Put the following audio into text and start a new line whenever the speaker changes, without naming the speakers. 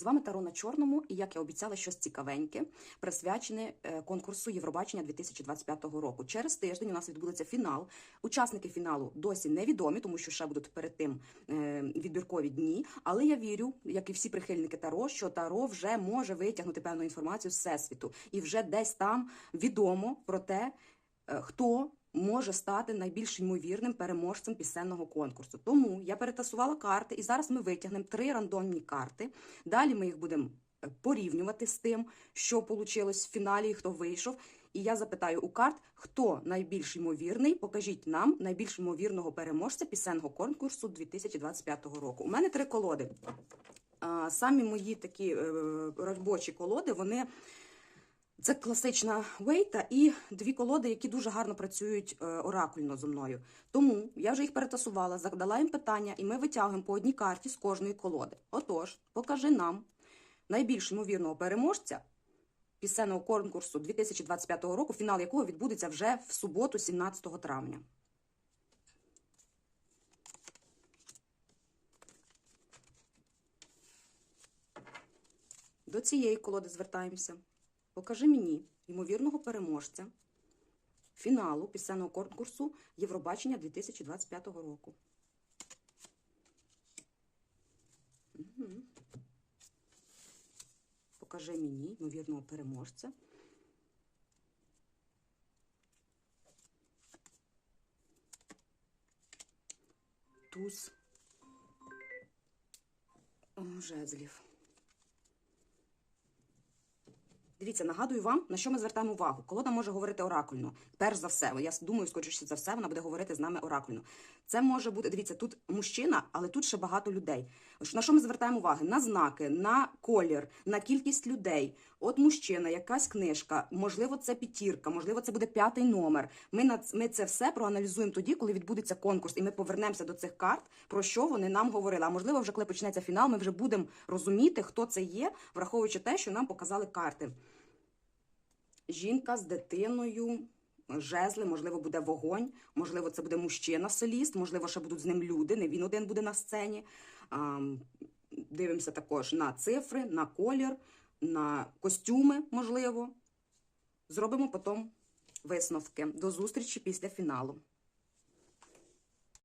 З вами Таро на чорному, і як я обіцяла, щось цікавеньке, присвячене е, конкурсу Євробачення 2025 року. Через тиждень у нас відбудеться фінал. Учасники фіналу досі невідомі, тому що ще будуть перед тим е, відбіркові дні. Але я вірю, як і всі прихильники Таро, що Таро вже може витягнути певну інформацію з всесвіту, і вже десь там відомо про те, хто може стати найбільш ймовірним переможцем пісенного конкурсу. Тому я перетасувала карти, і зараз ми витягнемо три рандомні карти. Далі ми їх будемо е, порівнювати з тим, що вийшло в фіналі і хто вийшов. І я запитаю у карт, хто найбільш ймовірний. Покажіть нам найбільш ймовірного переможця пісенного конкурсу 2025 року. У мене три колоди. Самі мої такі е, робочі колоди, вони це класична вейта і дві колоди, які дуже гарно працюють е, оракульно зо мною. Тому я вже їх перетасувала, задала їм питання, і ми витягуємо по одній карті з кожної колоди. Отож, покажи нам найбільш ймовірного переможця пісенного конкурсу 2025 року, фінал якого відбудеться вже в суботу, 17 травня. До цієї колоди звертаємося. Покажи мені ймовірного переможця фіналу пісенного конкурсу Євробачення 2025 року. Покажи мені ймовірного переможця. Туз жезлів. Дивіться, нагадую вам, на що ми звертаємо увагу. Колода може говорити оракульно. Перш за все, я думаю, скоріше за все, вона буде говорити з нами оракульно. Це може бути, дивіться, тут мужчина, але тут ще багато людей. На що ми звертаємо увагу? На знаки, на колір, на кількість людей. От мужчина, якась книжка, можливо, це п'ятірка, можливо, це буде п'ятий номер. Ми на ми це все проаналізуємо тоді, коли відбудеться конкурс, і ми повернемося до цих карт, про що вони нам говорили. А можливо, вже коли почнеться фінал, ми вже будемо розуміти, хто це є, враховуючи те, що нам показали карти. Жінка з дитиною, жезли, можливо, буде вогонь, можливо, це буде мужчина-соліст, можливо, ще будуть з ним люди, не він один буде на сцені. Дивимося також на цифри, на колір, на костюми, можливо. Зробимо потім висновки. До зустрічі після фіналу.